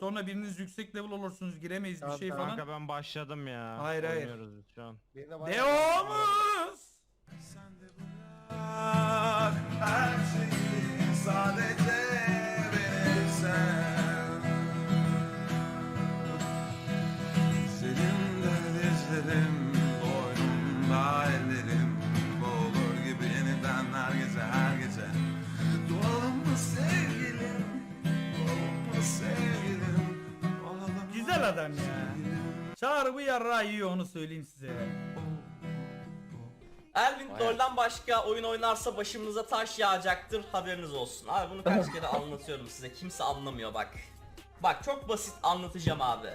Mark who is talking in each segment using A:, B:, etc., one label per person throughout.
A: Sonra biriniz yüksek level olursunuz giremeyiz bir şey falan.
B: Kanka ben başladım ya.
A: Hayır, hayır.
B: Oynuyoruz şu an.
A: Devamız.
C: Her
A: adam ya. Çağrı bu yarrağı yiyor onu söyleyeyim size.
D: Elvin LoL'dan başka oyun oynarsa başımıza taş yağacaktır haberiniz olsun. Abi bunu kaç kere anlatıyorum size kimse anlamıyor bak. Bak çok basit anlatacağım abi.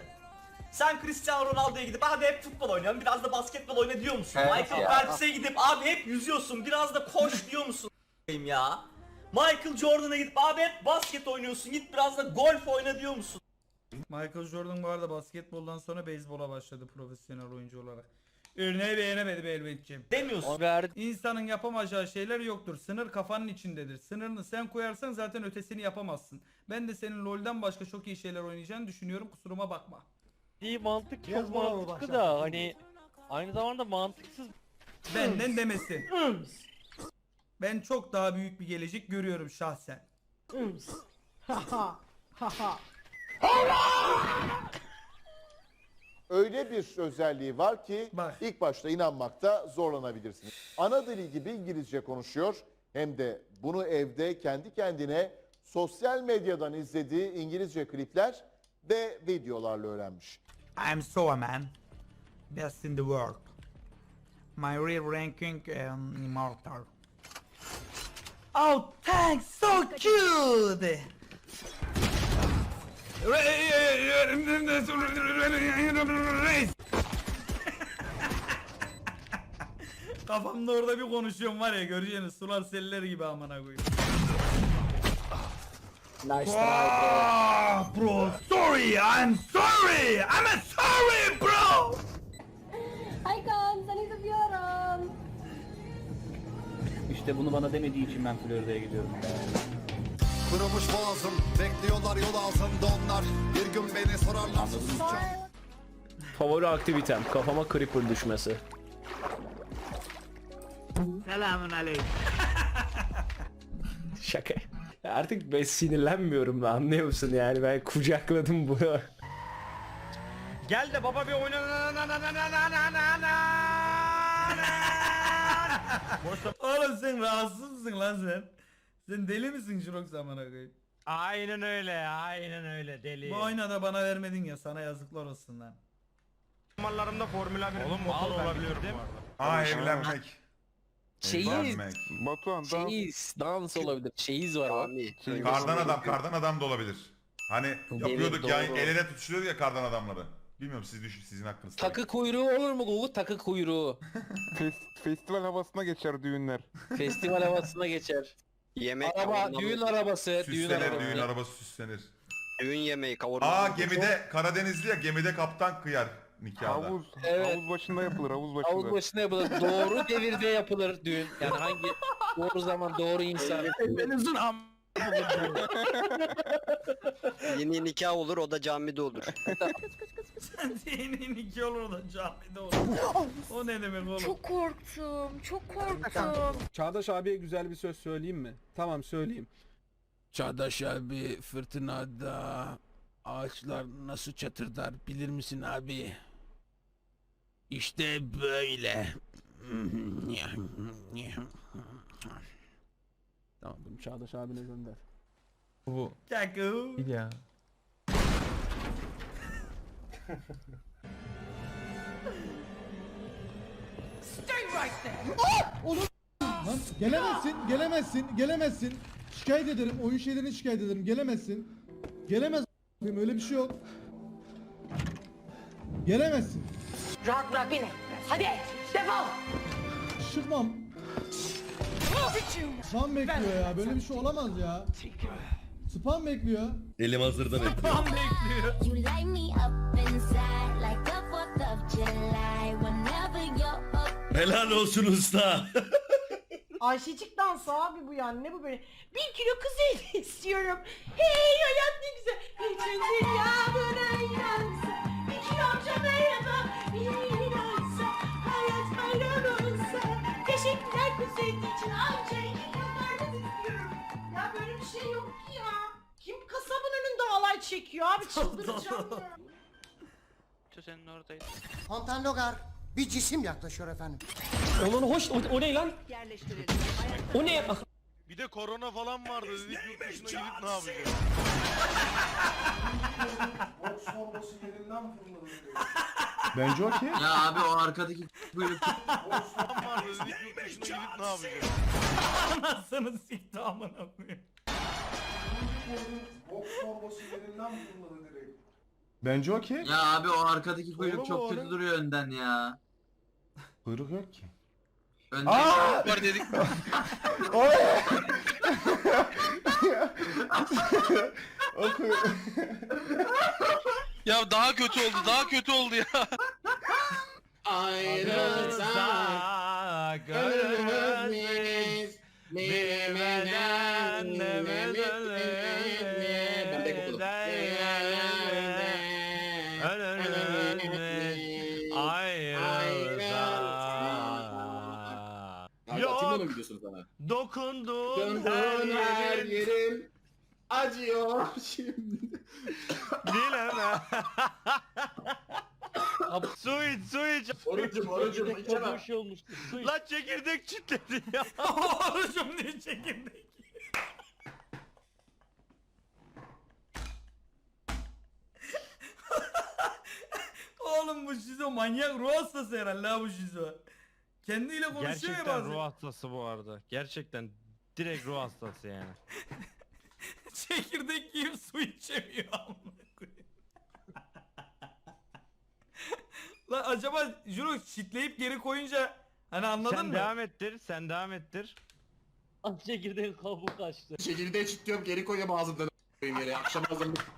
D: Sen Cristiano Ronaldo'ya gidip abi hep futbol oynuyorum biraz da basketbol oyna diyor musun? Michael Phelps'e gidip abi hep yüzüyorsun biraz da koş diyor musun? ya. Michael Jordan'a gidip abi hep basket oynuyorsun git biraz da golf oyna diyor musun?
A: Michael Jordan bu arada basketboldan sonra beyzbola başladı profesyonel oyuncu olarak. Örneği beğenemedim elbetçim.
D: Demiyorsun.
A: İnsanın yapamayacağı şeyler yoktur. Sınır kafanın içindedir. Sınırını sen koyarsan zaten ötesini yapamazsın. Ben de senin LoL'den başka çok iyi şeyler oynayacağını düşünüyorum. Kusuruma bakma.
E: İyi mantık çok
F: bana mı
E: mantıklı da hani aynı zamanda mantıksız.
A: Benden demesin. Ben çok daha büyük bir gelecek görüyorum şahsen.
G: Öyle bir özelliği var ki
A: Bak.
G: ilk başta inanmakta zorlanabilirsiniz. Ana dili gibi İngilizce konuşuyor hem de bunu evde kendi kendine sosyal medyadan izlediği İngilizce klipler ve videolarla öğrenmiş.
A: I'm so a man. Best in the world. My real ranking um, immortal. Oh, thanks, so cute. Kafamda orada bir konuşuyorum var ya göreceğiniz sular seller gibi amına koyayım.
H: Nice
A: Ah, bro, sorry, I'm sorry, I'm sorry, bro.
I: Hi Kaan, seni seviyorum.
H: İşte bunu bana demediği için ben Florida'ya gidiyorum.
C: Kurumuş boğazım Bekliyorlar yol altında onlar Bir gün beni sorarlar
J: Favori aktivitem kafama creeper düşmesi.
A: Selamun aleyküm.
J: Şaka. Artık ben sinirlenmiyorum ben anlıyor musun yani ben kucakladım bunu.
B: Gel de baba bir oyna.
A: Oğlum sen rahatsız mısın lan sen? Sen deli misin Jirox amına koyayım?
B: Aynen öyle aynen öyle deli.
A: Bu oyuna da bana vermedin ya sana yazıklar olsun lan.
B: Zamanlarımda Formula 1 Oğlum motor olabilir değil mi?
C: Aa evlenmek
E: Şeyiz,
C: Evlenmek
F: Batuhan
E: şeyiz, dans olabilir, şeyiz var abi.
C: Kardan adam kardan adam da olabilir Hani yapıyorduk ya
E: doğru.
C: el ele tutuşuyorduk ya kardan adamları Bilmiyorum siz düşün sizin hakkınız tabii.
E: Takı kuyruğu olur mu Gugu? Takı kuyruğu.
F: festival havasına geçer düğünler.
E: Festival havasına geçer.
H: Yemek
E: Araba, düğün arabası, düğün
C: Süslenir
E: arabası.
C: düğün arabası süslenir
H: düğün yemeği kavurma.
C: Aa gemide Karadenizli ya gemide kaptan kıyar nikahda
F: Havuz,
E: Evet.
F: havuz başında yapılır havuz başında.
E: Havuz başına yapılır. Doğru devirde yapılır düğün. Yani hangi doğru zaman, doğru insan.
A: Elinizin am...
H: Yeni nikah olur o da camide olur.
A: Senin iki olur da camide olur. o ne demek oğlum?
I: Çok korktum, çok korktum.
F: Çağdaş abiye güzel bir söz söyleyeyim mi? Tamam söyleyeyim.
K: Çağdaş abi fırtınada ağaçlar nasıl çatırdar bilir misin abi? İşte böyle.
F: Tamam bunu Çağdaş abine gönder.
A: Kaku.
B: Ya.
F: Lan gelemezsin, gelemezsin, gelemezsin. Şikayet ederim, oyun şeylerini şikayet ederim. Gelemezsin. Gelemez a**ayım, öyle bir şey yok. Gelemezsin.
I: Rahat bırak beni. Hadi, defol.
F: Çıkmam. Spam bekliyor ya. Böyle bir şey olamaz ya. Spam bekliyor.
C: Elim hazırda
A: bekliyor.
I: Spam bekliyor.
C: Helal olsun usta.
F: Ayşecik dansı abi bu yani ne bu böyle? Bir kilo kız eli istiyorum. Hey hayat ne güzel. Geçindir ya böyle yansın. Bir kilo amca merhaba.
B: Çekiyor abi çıldıracağım ya.
H: Senin oradayız.
C: Fontaine Logar bir cisim yaklaşıyor efendim.
J: Onun hoş o, o ne lan? O ne?
K: Bir de korona falan vardı dedik yurt dışına gidip ne yapacağız?
F: Bence okey.
H: Ya abi o arkadaki böyle
K: Falan vardı dedik yurt dışına gidip ne yapacağız?
A: Anasını sikti amına koyayım.
F: Bence okey.
H: Ya abi o arkadaki
K: kuyruk Oğlum çok o kötü
H: duruyor önden ya.
F: Kuyruk yok ki.
H: Önde
F: Aa!
H: var dedik.
F: O o kuyruk.
K: Ya daha kötü oldu daha kötü oldu ya.
B: Ayrılsak Yok Dokunduğun her yerim
F: Acıyor şimdi.
B: Dileme Su iç su iç
F: Orucum orucum içemem.
B: Lan çekirdek çitledi ya
A: Orucum diye çekirdek. Oğlum bu şizo manyak ruh hastası herhalde ha bu şizo. Kendiyle konuşuyor ya
B: Gerçekten
A: bazen.
B: ruh hastası bu arada Gerçekten direkt ruh hastası yani
A: Çekirdek yiyip su içemiyor amına koyayım. Lan acaba Juro çitleyip geri koyunca hani anladın
B: Sen
A: mı?
B: devam ettir sen devam ettir
F: Çekirdeği çitliyorum geri koyuyorum ağzımdan koyayım yere. Akşam ağzımda.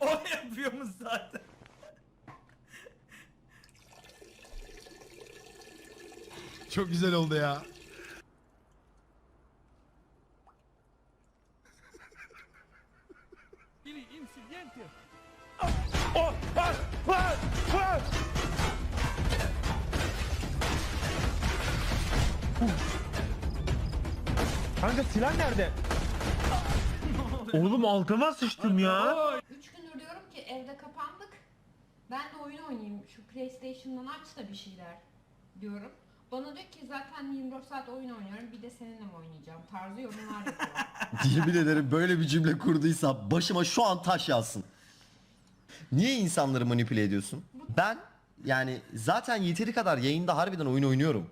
A: O yapıyormuş zaten.
K: Çok güzel oldu ya.
B: Kanka silah nerede? Oğlum altıma sıçtım ya.
I: 3 gündür diyorum ki evde kapandık. Ben de oyun oynayayım. Şu PlayStation'dan aç da bir şeyler diyorum. Bana diyor ki zaten 24 saat oyun oynuyorum. Bir de seninle mi oynayacağım? Tarzı yorumlar yapıyor.
C: Yemin ederim böyle bir cümle kurduysa başıma şu an taş yazsın. Niye insanları manipüle ediyorsun? Ben yani zaten yeteri kadar yayında harbiden oyun oynuyorum.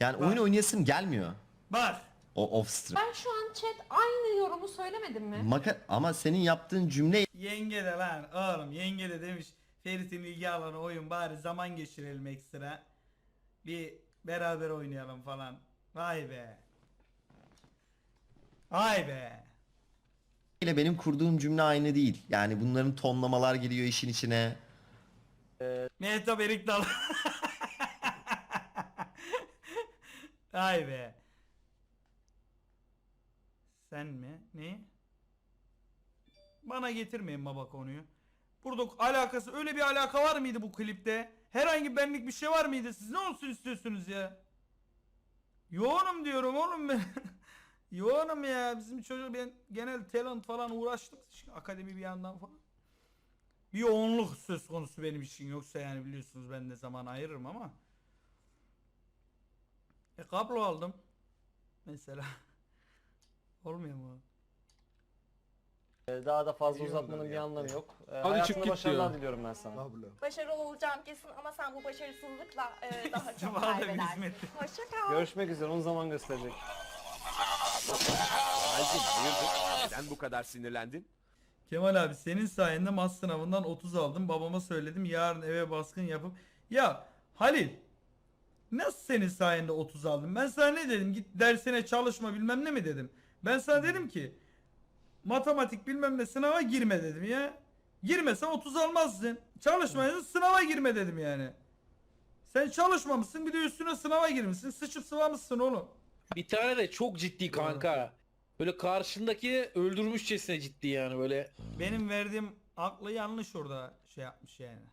C: Yani oyun oynayasım gelmiyor.
A: Bak.
C: O off stream.
I: ben şu an chat aynı yorumu söylemedim mi?
C: Maka ama senin yaptığın cümle
A: Yenge de lan oğlum yenge de demiş Ferit'in ilgi alanı oyun bari zaman geçirelim ekstra. Bir beraber oynayalım falan. Vay be. Vay be.
C: ile benim kurduğum cümle aynı değil. Yani bunların tonlamalar giriyor işin içine.
A: Mehtap Erikdal. Vay be. Sen mi? Ne? Bana getirmeyin baba konuyu. Burada alakası öyle bir alaka var mıydı bu klipte? Herhangi benlik bir şey var mıydı? Siz ne olsun istiyorsunuz ya? Yoğunum diyorum oğlum ben. Yoğunum ya. Bizim çocuk ben genel talent falan uğraştım. Şimdi akademi bir yandan falan. Bir yoğunluk söz konusu benim için. Yoksa yani biliyorsunuz ben de zaman ayırırım ama. E kablo aldım. Mesela. Olmuyor mu?
H: Daha da fazla uzatmanın bir anlamı yok. Ee,
J: Hadi çık git diyor.
H: diliyorum ben sana.
I: Başarılı olacağım kesin ama sen bu başarısızlıkla daha
A: çok bir kaybedersin. hizmet.
I: Hoşça kal.
H: Görüşmek üzere onu zaman gösterecek.
K: Neden bu kadar sinirlendin?
A: Kemal abi senin sayende mas sınavından 30 aldım. Babama söyledim yarın eve baskın yapıp. Ya Halil nasıl senin sayende 30 aldım? Ben sana ne dedim? Git dersine çalışma bilmem ne mi dedim? Ben sana dedim ki matematik bilmem ne sınava girme dedim ya. Girmesen 30 almazdın. Çalışmayacaksın sınava girme dedim yani. Sen çalışmamışsın bir de üstüne sınava girmişsin. Sıçıp sıvamışsın oğlum.
J: Bir tane de çok ciddi kanka. Böyle karşındaki öldürmüşçesine ciddi yani böyle.
A: Benim verdiğim aklı yanlış orada şey yapmış yani.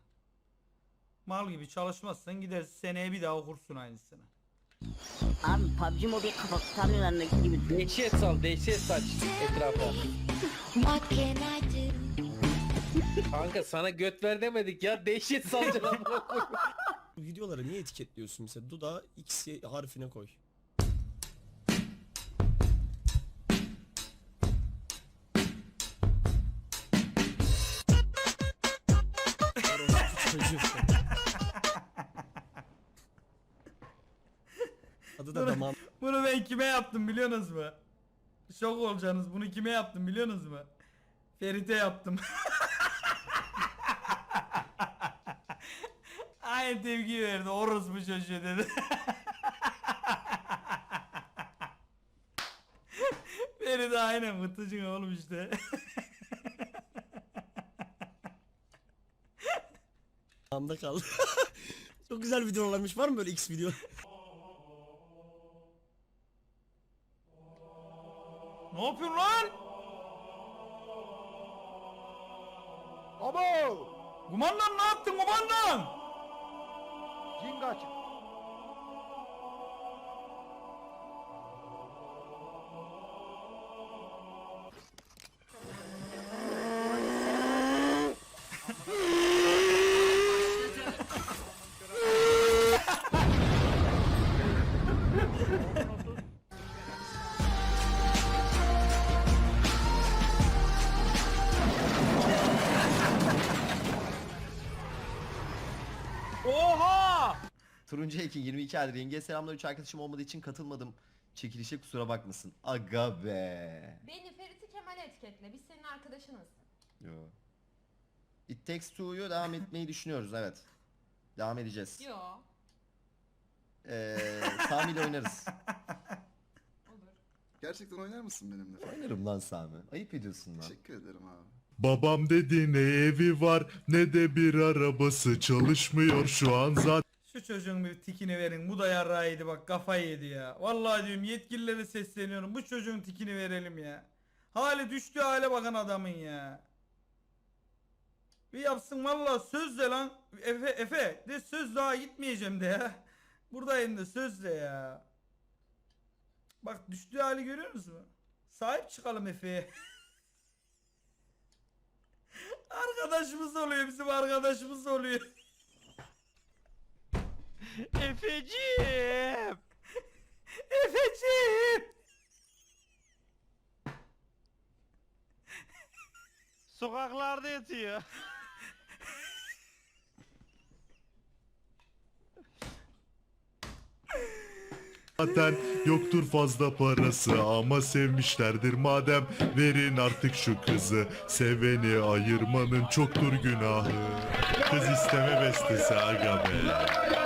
A: Mal gibi çalışmazsan gidersin seneye bir daha okursun aynısını.
I: Abi PUBG Mobile kafa tutamıyorlar gibi.
E: Dehşet sal, dehşet saç etrafa. Kanka sana göt ver demedik ya. Dehşet salacaksın amına koyayım.
J: Videolara niye etiketliyorsun mesela? Duda X harfine koy. Orospu da damağım.
A: Bunu ben kime yaptım biliyorsunuz mu? Şok olacaksınız. Bunu kime yaptım biliyorsunuz mu? Ferit'e yaptım. Aynı tepki verdi. Orospu çocuğu dedi. Ferit aynen mıtıcın oğlum işte.
J: Damağımda kaldı. Çok güzel videolarmış. Var mı böyle X video?
A: Ne yapıyorsun lan?
C: Turuncu Ekin 22 aydır. Yengeye selamlar 3 arkadaşım olmadığı için katılmadım. Çekilişe kusura bakmasın. Aga be.
I: Beni Ferit'i Kemal'e etiketle. Biz senin arkadaşınız.
C: Yo. It Takes Two'yu devam etmeyi düşünüyoruz evet. Devam edeceğiz.
I: Yo.
C: Ee, Sami ile oynarız.
I: Olur.
K: Gerçekten oynar mısın benimle?
C: Oynarım lan Sami. Ayıp ediyorsun lan.
K: Teşekkür ederim abi.
L: Babam dedi ne evi var ne de bir arabası çalışmıyor şu an zaten.
A: Şu çocuğun bir tikini verin. Bu da yarrağıydı bak kafayı yedi ya. Vallahi diyorum yetkililere sesleniyorum. Bu çocuğun tikini verelim ya. Hali düştüğü hale bakın adamın ya. Bir yapsın vallahi sözle lan. Efe Efe de söz daha gitmeyeceğim de ya. Buradayım da sözle ya. Bak düştüğü hali görüyor musun? Sahip çıkalım Efe'ye. arkadaşımız oluyor bizim arkadaşımız oluyor.
B: Efeciğim!
A: Efeciğim.
B: Sokaklarda yatıyor.
L: Zaten yoktur fazla parası ama sevmişlerdir madem verin artık şu kızı seveni ayırmanın çoktur günahı kız isteme bestesi aga be.